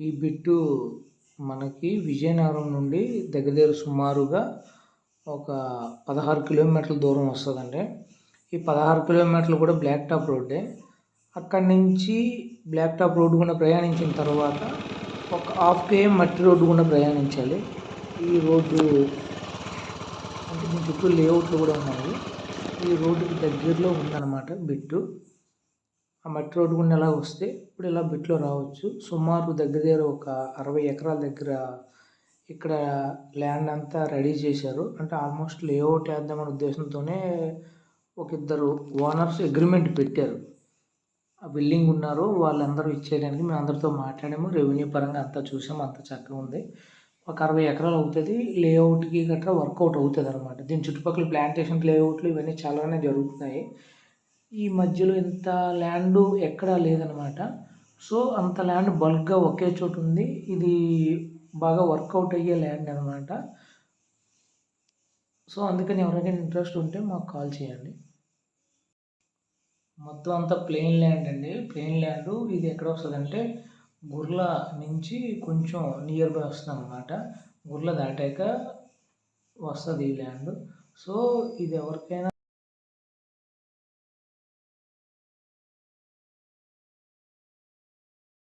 ఈ బిట్టు మనకి విజయనగరం నుండి దగ్గర దగ్గర సుమారుగా ఒక పదహారు కిలోమీటర్ల దూరం వస్తుందండి. ఈ పదహారు కిలోమీటర్లు కూడా బ్లాక్ టాప్ రోడ్డే. అక్కడి నుంచి బ్లాక్ టాప్ రోడ్డు గుండా ప్రయాణించిన తర్వాత ఒక హాఫ్ కేఎం మట్టి రోడ్డు గుండా ప్రయాణించాలి. ఈ రోడ్డు అంటే దీని చుట్టూ లేఅవుట్లు కూడా ఉన్నాయి. ఈ రోడ్డుకి దగ్గరలో ఉందన్నమాట బిట్టు. ఆ మట్టి రోడ్డు గుండా ఎలా వస్తే ఇప్పుడు ఇలా బిట్లో రావచ్చు. సుమారు దగ్గర దగ్గర ఒక అరవై ఎకరాల దగ్గర ఇక్కడ ల్యాండ్ అంతా రెడీ చేశారు. అంటే ఆల్మోస్ట్ లేఅవుట్ వేద్దామనే ఉద్దేశంతోనే ఒక ఇద్దరు ఓనర్స్ అగ్రిమెంట్ పెట్టారు. ఆ బిల్డింగ్ ఉన్నారు. వాళ్ళందరూ ఇచ్చేయడానికి మేము అందరితో మాట్లాడాము. రెవెన్యూ పరంగా అంతా చూసాము. అంత చక్కగా ఉంది. ఒక అరవై ఎకరాలు అవుతుంది. లేఅవుట్కి గట్రా వర్కౌట్ అవుతుంది అనమాట దీని చుట్టుపక్కల ప్లాంటేషన్ లేఅవుట్లు ఇవన్నీ చాలానే జరుగుతున్నాయి. ఈ మధ్యలో ఇంత ల్యాండ్ ఎక్కడా లేదనమాట. సో అంత ల్యాండ్ బల్క్గా ఒకే చోటు ఉంది. ఇది బాగా వర్కౌట్ అయ్యే ల్యాండ్ అనమాట. సో అందుకని ఎవరికైనా ఇంట్రెస్ట్ ఉంటే మాకు కాల్ చేయండి. మొత్తం అంతా ప్లెయిన్ ల్యాండ్ అండి. ప్లెయిన్ ల్యాండ్ ఇది ఎక్కడ వస్తుంది అంటే గుర్ల నుంచి కొంచెం నియర్ బై వస్తుంది అనమాట గుర్ల దాటాక వస్తుంది ఈ ల్యాండ్. సో ఇది ఎవరికైనా